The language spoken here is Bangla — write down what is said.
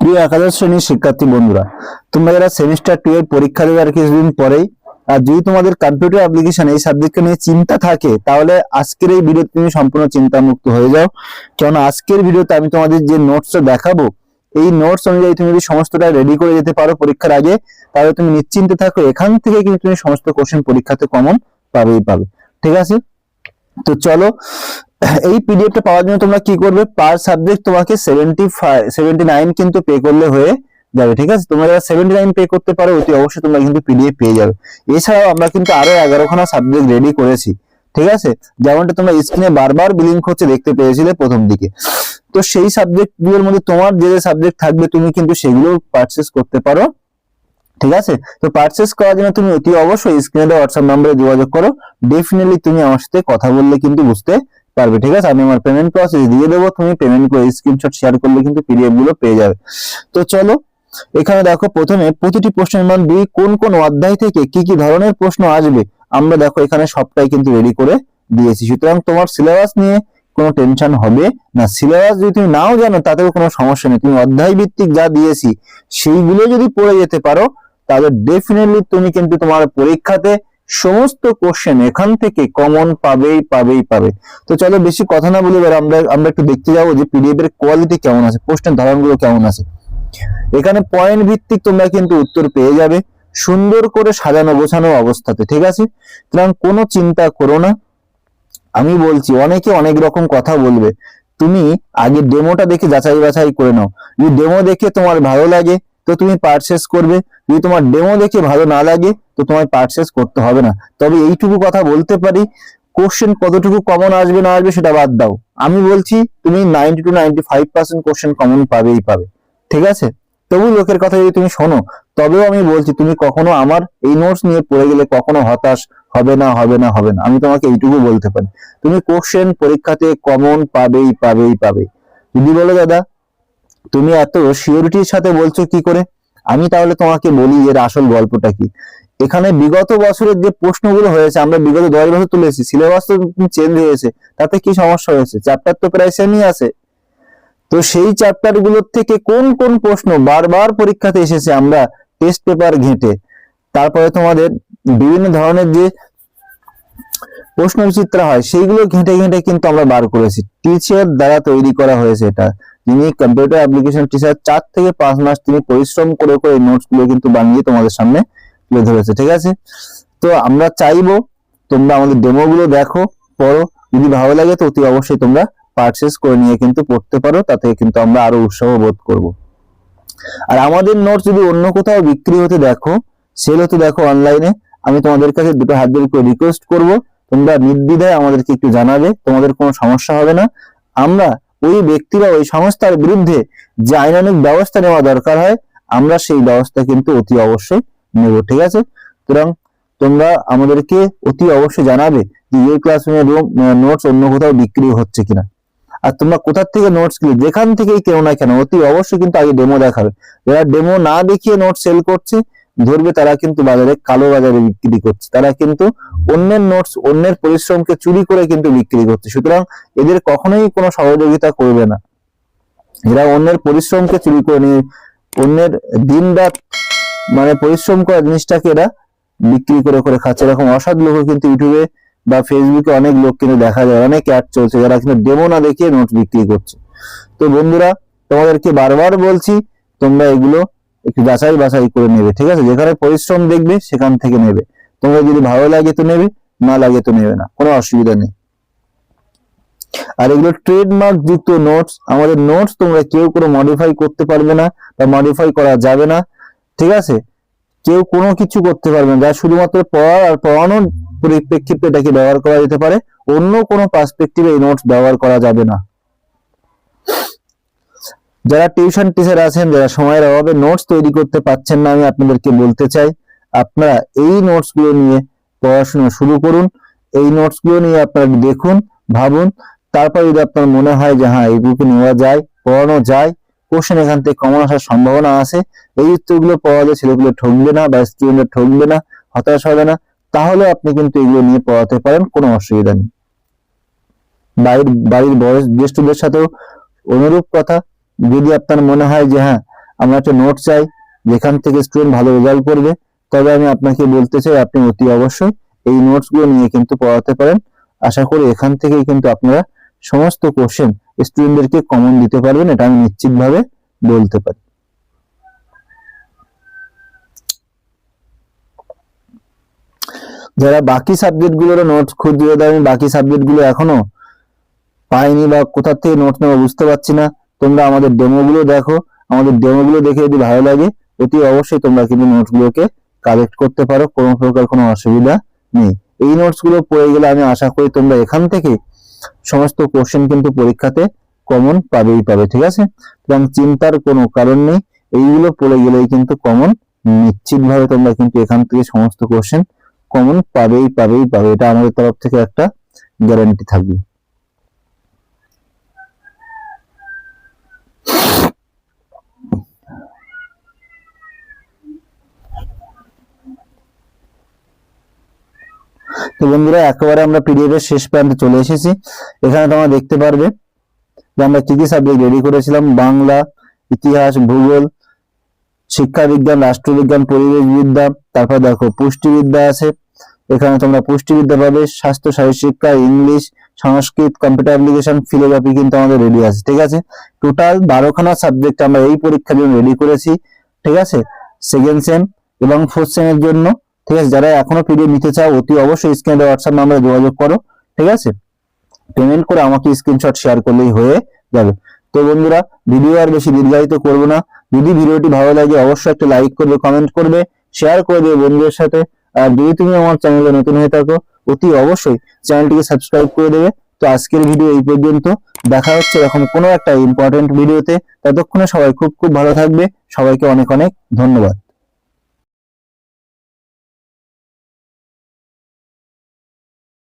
প্রিয় একাদশ শ্রেণির শিক্ষার্থী বন্ধুরা, তোমরা যারা সেমিস্টার টু এর পরীক্ষা দেবে আর কিছুদিন পরেই, আর যদি তোমাদের কম্পিউটার অ্যাপ্লিকেশন এই সাবজেক্টকে নিয়ে চিন্তা থাকে, তাহলে আজকের এই ভিডিওতে তুমি সম্পূর্ণ চিন্তামুক্ত হয়ে যাও। কারণ আজকের ভিডিওতে আমি তোমাদের যে নোটসটা দেখাবো, এই নোটস অনুযায়ী তুমি যদি সমস্তটা রেডি করে যেতে পারো পরীক্ষার আগে, তাহলে তুমি নিশ্চিন্তে থাকো, এখান থেকে কিন্তু তুমি সমস্ত কোশ্চেন পরীক্ষাতে কমন পাবেই পাবে। ঠিক আছে? তো চলো এই পিডিএফটা পাওয়ার জন্য তোমরা কি করবে? পার সাবজেক্ট তোমাকে সেভেন্টি ফাইভ সেভেন্টি নাইন কিন্তু পে করলে হয়ে যাবে, ঠিক আছে? তোমরা যারা সেভেন্টি নাইন পে করতে পারো, অতি অবশ্যই তোমরা কিন্তু পিডিএফ পেয়ে যাবে। এছাড়াও আমরা কিন্তু আরও এগারোখানা সাবজেক্ট রেডি করেছি, ঠিক আছে? যেমনটা তোমরা স্ক্রিনে বারবার বিলিং হচ্ছে দেখতে পেয়েছিলে প্রথম দিকে। তো সেই সাবজেক্টগুলোর মধ্যে তোমার যে যে সাবজেক্ট থাকবে, তুমি কিন্তু সেগুলো পারচেস করতে পারো, ঠিক আছে? তো পারচেস করার জন্য তুমি অতি অবশ্যই স্ক্রিনে হোয়াটসঅ্যাপ নম্বরে যোগাযোগ করো। ডেফিনেটলি তুমি আমার সাথে কথা বললে কিন্তু বুঝতে পারবে, ঠিক আছে? আমি আমার পেমেন্ট প্রসেস দিয়ে দেবো, তুমি পেমেন্ট করে স্ক্রিনশট শেয়ার করলে কিন্তু পিডিএফগুলো পেয়ে যাবে। তো চলো, এখানে দেখো প্রথমে প্রতিটি প্রশ্নের মান দুই কোন কোন অধ্যায় থেকে কি কি ধরনের প্রশ্ন আসবে, আমরা দেখো এখানে সবটাই কিন্তু রেডি করে দিয়েছি। সুতরাং তোমার সিলেবাস নিয়ে কোনো টেনশন হবে না। সিলেবাস যদি তুমি নাও জানো, তাতেও কোনো সমস্যা নেই। তুমি অধ্যায় ভিত্তিক যা দিয়েছি, সেইগুলো যদি পড়ে যেতে পারো, তাহলে ডেফিনেটলি তুমি কিন্তু তোমার পরীক্ষাতে সমস্ত কোশ্চেন এখান থেকে কমন পাবেই পাবেই পাবে তো চলো বেশি কথা না বলে এবার আমরা আমরা একটু দেখতে যাব যে পিডিএফ এর কোয়ালিটি কেমন আছে, প্রশ্নের ধরনগুলো কেমন আছে। এখানে পয়েন্ট ভিত্তিক তোমরা কিন্তু উত্তর পেয়ে যাবে। সুন্দর করে সাজানো, গোছানো অবস্থাতে, ঠিক আছে? সুতরাং কোনো চিন্তা করো না। আমি বলছি, অনেকে অনেক রকম কথা বলবে। তুমি আগে ডেমোটা দেখে যাচাই বাছাই করে নাও। যদি ডেমো দেখে তোমার ভালো লাগে তো তুমি পারচেস করবে। যদি তোমার ডেমো দেখে ভালো না লাগে, তো তোমায় পারচেস করতে হবে না। তবে এইটুকু কথা বলতে পারি কোশ্চেন কতটুকু কমন আসবে না আসবে সেটা বাদ দাও। আমি বলছি, তুমি ninety two ninety five percent question common পাবেই পাবে। ঠিক আছে? তবু লোকের কথা যদি তুমি শোনো, তবেও আমি বলছি, তুমি কখনো আমার এই নোটস নিয়ে পড়ে গেলে কখনো হতাশ হবে না হবে না হবে না। আমি তোমাকে এইটুকু বলতে পারি। তুমি কোশ্চেন পরীক্ষাতে কমন পাবেই পাবেই পাবে যদি বলো দাদা তুমি এত সিওরিটির সাথে বলছো কি করে? আমি তাহলে তোমাকে বলি এর আসল গল্পটা কি? এখানে বিগত বছরের যে প্রশ্নগুলো হয়েছে, আমরা বিগত দশ বছর তুলেছি সিলেবাস তো চেঞ্জ হয়েছে, তাতে কি সমস্যা হয়েছে? চ্যাপ্টার তো প্রায় সেমই আছে। তো সেই চ্যাপ্টারগুলোর থেকে কোন কোন প্রশ্ন বারবার পরীক্ষাতে এসেছে আমরা টেস্ট পেপার ঘেঁটে। তারপরে তোমাদের বিভিন্ন ধরনের যে প্রশ্ন বিচিত্র হয়, সেইগুলো ঘেঁটে ঘেঁটে কিন্তু আমরা বার করেছি। টিচার দ্বারা তৈরি করা হয়েছে এটা। যিনি কম্পিউটার অ্যাপ্লিকেশন টিচার চার থেকে পাঁচ মাস তিনি পরিশ্রম করে করে নোটসগুলো কিন্তু বানিয়ে তোমাদের সামনে তুলে ধরেছে, ঠিক আছে? তো আমরা চাইব তোমরা আমাদের ডেমো গুলো দেখো, পড়ো। যদি ভালো লাগে তো অতি অবশ্যই তোমরা পারচেস করে নিয়ে কিন্তু পড়তে পারো, তাতে কিন্তু আমরা আরও উৎসাহ বোধ করব। আর আমাদের নোটস যদি অন্য কোথাও বিক্রি হতে দেখো সেল হতে দেখো অনলাইনে আমি তোমাদের কাছে দুটো হাত করে রিকোয়েস্ট করব। তোমরা নির্দ্বিধায় আমাদেরকে একটু জানাবে, তোমাদের কোনো সমস্যা হবে না। আমরা ওই ব্যক্তিরা ওই সংস্থার বিরুদ্ধে যে আইনানুক ব্যবস্থা নেওয়া দরকার হয়, আমরা সেই ব্যবস্থা কিন্তু অতি অবশ্যই নেব, ঠিক আছে? সুতরাং তোমরা আমাদেরকে অতি অবশ্যই জানাবে যে এই ক্লাসরুমের রুম নোটস অন্য কোথাও বিক্রি হচ্ছে কিনা। আর তোমরা কোথার থেকে নোটস কিনে যেখান থেকেই কেউ না কেন, অতি অবশ্যই কিন্তু আগে ডেমো দেখাবে। যারা ডেমো না দেখিয়ে নোট সেল করছে ধরবে তারা কিন্তু বাজারে কালো বাজারে বিক্রি করছে। তারা কিন্তু অন্যের নোটস অন্যের পরিশ্রমকে চুরি করে কিন্তু বিক্রি করছে। সুতরাং এদের কখনোই কোনো সহযোগিতা করবে না। এরা অন্যের পরিশ্রমকে চুরি করে নিয়ে, অন্যের দিন রাত মানে পরিশ্রম করা জিনিসটাকে এরা বিক্রি করে করে খাচ্ছে। এরকম অসাধ লোক কিন্তু ইউটিউবে বা ফেসবুকে অনেক লোক কিন্তু দেখা যায়। অনেক অ্যাড চলছে। যারা কিন্তু ডেমো না দেখিয়ে নোট বিক্রি করছে। তো বন্ধুরা, তোমাদেরকে বারবার বলছি, তোমরা এগুলো একটু যাচাই বাছাই করে নেবে, ঠিক আছে? যেখানে পরিশ্রম দেখবে, সেখান থেকে নেবে। তোমরা যদি ভালো লাগে তো নেবে, না লাগে তো নেবে না, কোনো অসুবিধা নেই। আর এগুলো ট্রেডমার্ক যুক্ত নোটস আমাদের নোটস তোমরা কেউ কোনো মডিফাই করতে পারবে না বা মডিফাই করা যাবে না, ঠিক আছে? কেউ কোনো কিছু করতে পারবে না, যা শুধুমাত্র পড়ার আর পড়ানোর পরিপ্রেক্ষিতে এটাকে ব্যবহার করা যেতে পারে, অন্য কোনো পার্সপেক্টিভে এই নোটস ব্যবহার করা যাবে না। যারা টিউশন টিচার আছেন, যারা সময়ের অভাবে নোটস তৈরি করতে পারছেন না, আমি আপনাদেরকে বলতে চাই, আপনারা এই নোটসগুলো নিয়ে পড়াশোনা শুরু করুন। এই নোটসগুলো নিয়ে আপনারা দেখুন, ভাবুন। তারপর যদি আপনার মনে হয় যে হ্যাঁ এইগুলোকে নেওয়া যায়, পড়ানো যায় কোশ্চেন এখান থেকে কমন আসার সম্ভাবনা আছে। এই উত্তরগুলো পড়ালে ছেলেগুলো ঠকবে না বা স্টুডেন্টরা ঠকবে না, হতাশ হবে না। তাহলে আপনি কিন্তু এগুলো নিয়ে পড়াতে পারেন, কোনো অসুবিধা নেই। বাড়ির বাড়ির বয়স, জ্যেষ্ঠদের সাথেও অনুরূপ কথা। যদি আপনার মনে হয় যে হ্যাঁ আমরা একটা নোট চাই, যেখান থেকে স্টুডেন্ট ভালো রেজাল্ট করবে, তবে আমি আপনাকে বলতে চাই, আপনি অতি অবশ্যই এই নোটসগুলো নিয়ে কিন্তু পড়াতে পারেন। আশা করি এখান থেকেই কিন্তু আপনারা সমস্ত কোশ্চেন স্টুডেন্টদেরকে কমন দিতে পারবেন, এটা আমি নিশ্চিতভাবে বলতে পারি। যারা বাকি সাবজেক্টগুলোর নোটস দেয় আমি বাকি সাবজেক্টগুলো এখনও পাইনি বা কোথা থেকে নোটস নেব বুঝতে পারছি না তোমরা আমাদের ডেমোগুলো দেখো, আমাদের ডেমোগুলো দেখে যদি ভালো লাগে, অতি অবশ্যই তোমরা কিন্তু নোটসগুলোকে কালেক্ট করতে পারো, কোনো প্রকার কোনো অসুবিধা নেই। এই নোটসগুলো পড়ে গেলে আমি আশা করি তোমরা এখান থেকে সমস্ত কোশ্চেন কিন্তু পরীক্ষাতে কমন পাবেই পাবে, ঠিক আছে? এবং চিন্তার কোনো কারণ নেই, এইগুলো পড়ে গেলেই কিন্তু কমন নিশ্চিত ভাবে তোমরা কিন্তু এখান থেকে সমস্ত কোশ্চেন কমন পাবেই পাবেই পাবে, এটা আমাদের তরফ থেকে একটা গ্যারান্টি থাকবে। তো বন্ধুরা, একেবারে আমরা পিডিএফ এর শেষ প্রান্তে চলে এসেছি। এখানে তোমরা দেখতে পারবে যে আমরা কি কি সাবজেক্ট রেডি করেছিলাম। বাংলা, ইতিহাস, ভূগোল শিক্ষা বিজ্ঞান রাষ্ট্রবিজ্ঞান, পরিবেশ বিদ্যা, তারপর দেখো পুষ্টিবিদ্যা আছে। এখানে তোমরা পুষ্টিবিদ্যা পাবে, স্বাস্থ্য শিক্ষা ইংলিশ, সংস্কৃত, কম্পিউটার অ্যাপ্লিকেশন ফিলোগ্রাফি কিন্তু আমাদের রেডি আছে, ঠিক আছে? টোটাল বারোখানা সাবজেক্ট আমরা এই পরীক্ষার জন্য রেডি করেছি, ঠিক আছে? সেকেন্ড সেম এবং ফোর্থ সেমের জন্য ঠিক আছে, যারা এখনও পিডিএফ নিতে চাও, অতি অবশ্যই স্ক্রিনে হোয়াটসঅ্যাপ নাম্বারে যোগাযোগ করো, ঠিক আছে? পেমেন্ট করে আমাকে স্ক্রিনশট শেয়ার করলেই হয়ে যাবে। তো বন্ধুরা ভিডিও আর বেশি দীর্ঘায়িত করব না। যদি ভিডিওটি ভালো লাগে, অবশ্যই একটা লাইক করবে কমেন্ট করবে শেয়ার করে দেবে বন্ধুদের সাথে। আর যদি তুমি আমার চ্যানেলে নতুন হয়ে থাকো, অতি অবশ্যই চ্যানেলটিকে সাবস্ক্রাইব করে দেবে। তো আজকের ভিডিও এই পর্যন্ত। দেখা হচ্ছে এরকম কোনো একটা ইম্পর্টেন্ট ভিডিওতে ততক্ষণে সবাই খুব খুব ভালো থাকবে। সবাইকে অনেক অনেক ধন্যবাদ।